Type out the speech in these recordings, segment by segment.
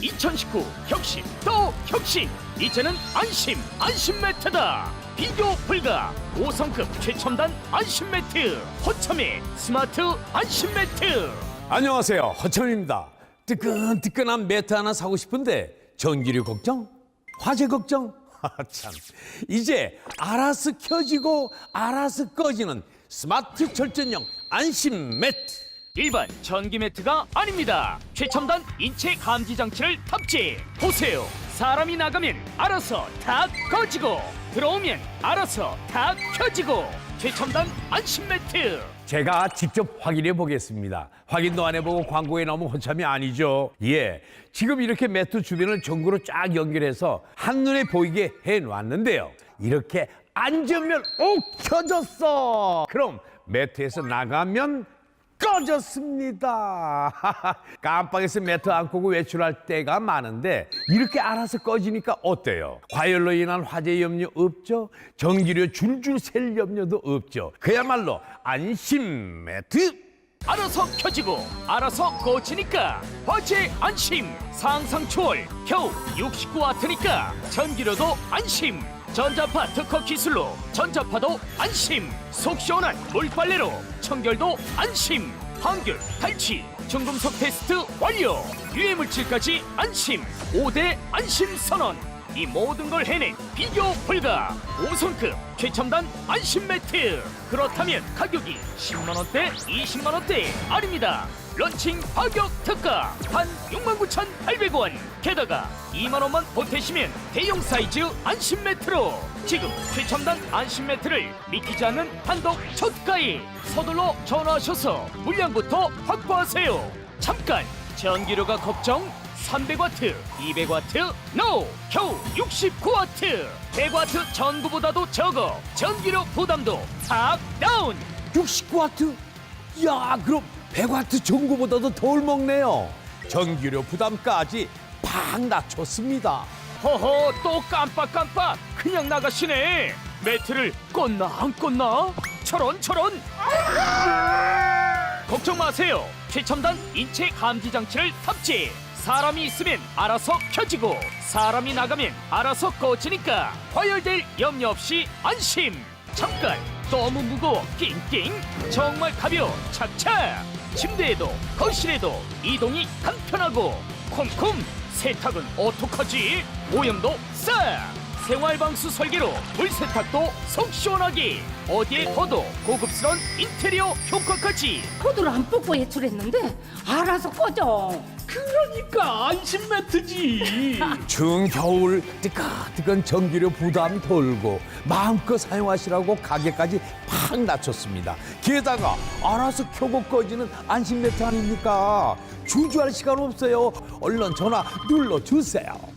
2019 혁신 또 혁신. 이제는 안심 안심 매트다. 비교 불가. 5성급 최첨단 안심 매트. 허참의 스마트 안심 매트. 안녕하세요. 허천입니다. 뜨끈뜨끈한 매트 하나 사고 싶은데 전기료 걱정? 화재 걱정? 참. 이제 알아서 켜지고 알아서 꺼지는 스마트 절전형 안심 매트 일반 전기 매트가 아닙니다 최첨단 인체 감지 장치를 탑재 보세요 사람이 나가면 알아서 다 꺼지고 들어오면 알아서 다 켜지고 최첨단 안심 매트 제가 직접 확인해 보겠습니다. 확인도 안 해보고 광고에 나오면 혼참이 아니죠. 예. 지금 이렇게 매트 주변을 전구로 쫙 연결해서 한눈에 보이게 해 놨는데요. 이렇게 앉으면 오 켜졌어. 그럼 매트에서 나가면 꺼졌습니다. 깜빡해서 매트 안 끄고 외출할 때가 많은데 이렇게 알아서 꺼지니까 어때요? 과열로 인한 화재 염려 없죠? 전기료 줄줄 셀 염려도 없죠. 그야말로 안심 매트. 알아서 켜지고 알아서 꺼지니까 화재 안심 상상 초월 겨우 69와트니까 전기료도 안심 전자파 특허 기술로 전자파도 안심 속 시원한 물빨래로 청결도 안심. 항균 탈취 중금속 테스트 완료. 유해 물질까지 안심. 5대 안심 선언 이 모든 걸 해낸 비교 불가 5성급 최첨단 안심 매트. 그렇다면 가격이 10만원대 20만원대 아닙니다. 런칭 가격 특가 단 69,800원. 게다가 2만원만 보태시면 대형 사이즈 안심 매트로. 지금 최첨단 안심 매트를 믿기지 않는 한독 초가에 서둘러 전화하셔서 물량부터 확보하세요. 잠깐 전기료가 걱정 300와트, 200와트, NO! 겨우 69와트! 100와트 전구보다도 적어 전기료 부담도 탁 다운! 69와트? 야, 그럼 100와트 전구보다도 덜 먹네요. 전기료 부담까지 팍 낮췄습니다. 허허 또 깜빡깜빡 그냥 나가시네 매트를 껐나 안 껐나? 저런 저런 걱정 마세요 최첨단 인체 감지 장치를 탑재 사람이 있으면 알아서 켜지고 사람이 나가면 알아서 꺼지니까 과열될 염려 없이 안심. 잠깐. 너무 무거워. 낑낑. 정말 가벼워. 착착 침대에도 거실에도 이동이 간편하고 콩콩. 세탁은 어떡하지? 오염도 싹 생활방수 설계로 물세탁도 속 시원하게 어디에 둬도 고급스러운 인테리어 효과까지 코드를 안 뽑고 외출했는데 알아서 꺼져. 그러니까 안심 매트지. 추운 겨울 뜨끈뜨끈 전기료 부담 덜고 마음껏 사용하시라고 가격까지 팍 낮췄습니다. 게다가 알아서 켜고 꺼지는 안심 매트 아닙니까? 주저할 시간 없어요. 얼른 전화 눌러주세요.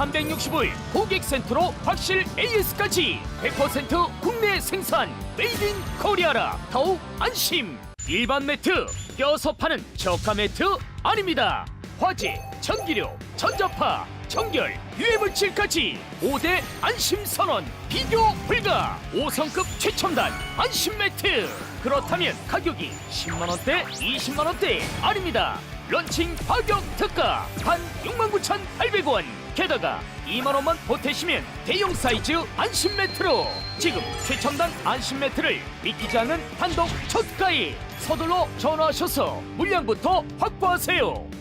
365일 고객센터로 확실 AS까지 100% 국내 생산 메이드 인 코리아라. 더욱 안심. 일반 매트 껴서 파는 저가 매트 아닙니다. 화재, 전기료, 전자파, 청결, 유해물질까지 5대 안심 선언 비교 불가. 5성급 최첨단 안심 매트. 그렇다면 가격이 10만원대 20만원대 아닙니다. 런칭 가격 특가 단 69,800원 게다가 2만원만 보태시면 대형 사이즈 안심 매트로. 지금 최첨단 안심 매트를 믿기지 않는 한독 첫가에 서둘러 전화하셔서 물량부터 확보하세요